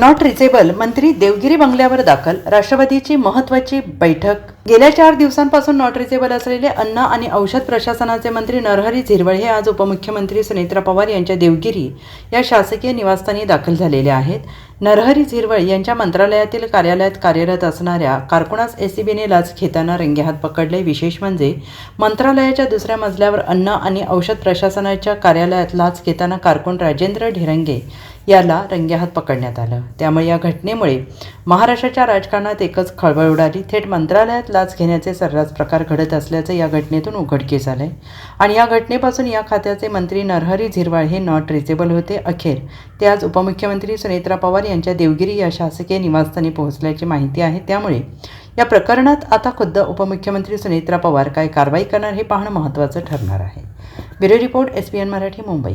Not reachable मंत्री देवगिरी बंगल्यावर दाखल राष्ट्रवादीची महत्वाची बैठक. गेल्या चार दिवसांपासून नॉट रिचेबल असलेले अन्न आणि औषध प्रशासनाचे मंत्री नरहरी झिरवळ हे आज उपमुख्यमंत्री सुनेत्रा पवार यांच्या देवगिरी या शासकीय निवासस्थानी दाखल झालेले आहेत. नरहरी झिरवळ यांच्या मंत्रालयातील कार्यालयात कार्यरत असणाऱ्या कारकुणास एसीबीने लाच घेताना रंगेहात पकडले. विशेष म्हणजे मंत्रालयाच्या दुसऱ्या मजल्यावर अन्न आणि औषध प्रशासनाच्या कार्यालयात लाच घेताना कारकून राजेंद्र ढिरंगे याला रंगेहात पकडण्यात आलं. त्यामुळे या घटनेमुळे महाराष्ट्राच्या राजकारणात एकच खळबळ उडाली. थेट मंत्रालयात लाच घेण्याचे सर्रास प्रकार घडत असल्याचं या घटनेतून उघडकीस आलं आहे आणि या घटनेपासून या खात्याचे मंत्री नरहरी झिरवाळ हे नॉट रिचेबल होते. अखेर ते आज उपमुख्यमंत्री सुनेत्रा पवार यांच्या देवगिरी या शासकीय निवासस्थानी पोहोचल्याची माहिती आहे. त्यामुळे या प्रकरणात आता खुद्द उपमुख्यमंत्री सुनेत्रा पवार काय कारवाई करणार हे पाहणं महत्त्वाचं ठरणार आहे. Bureau report S P N Marathi Mumbai.